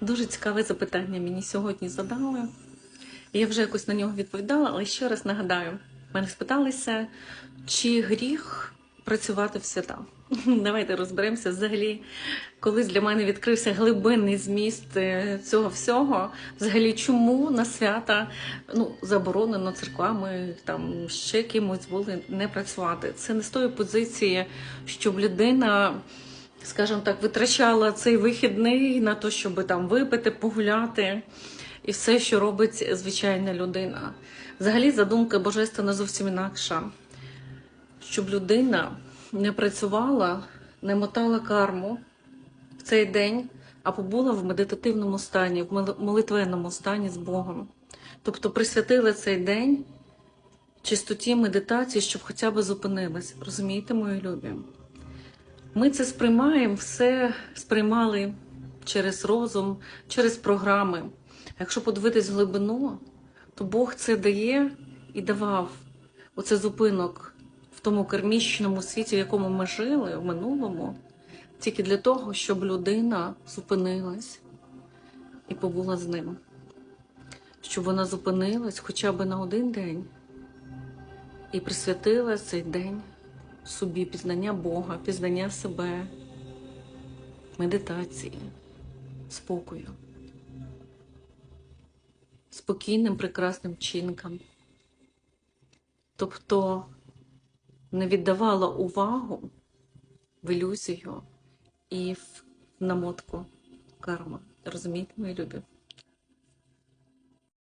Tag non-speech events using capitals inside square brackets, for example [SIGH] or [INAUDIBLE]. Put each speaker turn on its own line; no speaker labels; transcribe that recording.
Дуже цікаве запитання мені сьогодні задали. Я вже якось на нього відповідала, але ще раз нагадаю: мене спиталися, чи гріх працювати в свята. [LAUGHS] Давайте розберемося взагалі. Колись для мене відкрився глибинний зміст е, цього всього. Взагалі, чому на свята ну, заборонено церквами, там ще кимось були не працювати. Це не з тої позиції, щоб людина скажімо так, витрачала цей вихідний на те, щоб там випити, погуляти і все, що робить звичайна людина. Взагалі, задумка божественна зовсім інакша, щоб людина не працювала, не мотала карму в цей день, а побула в медитативному стані, в молитвенному стані з Богом. Тобто присвятила цей день чистоті медитації, щоб хоча б зупинилась. Розумієте, мої любі? Ми це сприймаємо, все сприймали через розум, через програми. Якщо подивитись глибину, то Бог це дає і давав оце зупинок в тому кармічному світі, в якому ми жили в минулому, тільки для того, щоб людина зупинилась і побула з ним. Щоб вона зупинилась хоча б на один день і присвятила цей день собі пізнання Бога, пізнання себе, медитації, спокою, спокійним, прекрасним вчинкам. Тобто не віддавала увагу в ілюзію і в намотку карми. Розумієте, мої любі?